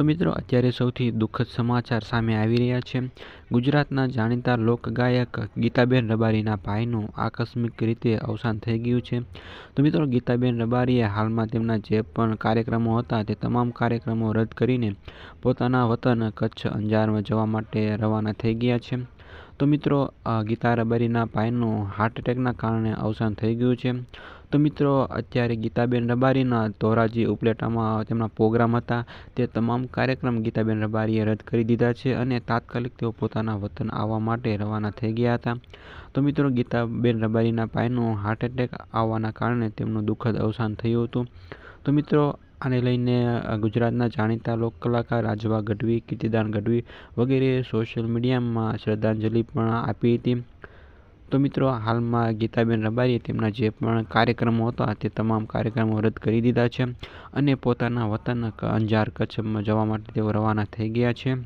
તો મિત્રો, અત્યારે સૌથી દુઃખદ સમાચાર સામે આવી રહ્યા છે. ગુજરાતના જાણીતા લોકગાયક ગીતાબેન રબારીના ભાઈનું આકસ્મિક રીતે અવસાન થઈ ગયું છે. તો મિત્રો, ગીતાબેન રબારીએ હાલમાં તેમના જે પણ કાર્યક્રમો હતા તે તમામ કાર્યક્રમો રદ કરીને પોતાના વતન કચ્છ અંજારમાં જવા માટે રવાના થઈ ગયા છે. તો મિત્રો ગીતા રબારીના ભાઈનું હાર્ટ એટેકના કારણે અવસાન થઈ ગયું છે. તો મિત્રો, અત્યારે ગીતાબેન રબારીના ધોરાજી ઉપલેટામાં તેમના પ્રોગ્રામ હતા. તે તમામ કાર્યક્રમ ગીતાબેન રબારીએ રદ કરી દીધા છે અને તાત્કાલિક તેઓ પોતાના વતન આવવા માટે રવાના થઈ ગયા હતા. તો મિત્રો, ગીતાબેન રબારીના પાયનું હાર્ટ એટેક આવવાના કારણે તેમનું દુઃખદ અવસાન થયું હતું. તો મિત્રો, આને લઈને ગુજરાતના જાણીતા લોક કલાકાર રાજવા ગઢવી, કીર્તિદાન ગઢવી વગેરે સોશિયલ મીડિયામાં શ્રદ્ધાંજલિ પણ આપી હતી. તો મિત્રો, હાલમાં ગીતાબેન રબારીએ તેમના જે પણ કાર્યક્રમો હતા, તે તમામ કાર્યક્રમો રદ કરી દીધા છે અને પોતાના વતન અંજાર કચ્છમાં જવા માટે તેઓ રવાના થઈ ગયા છે.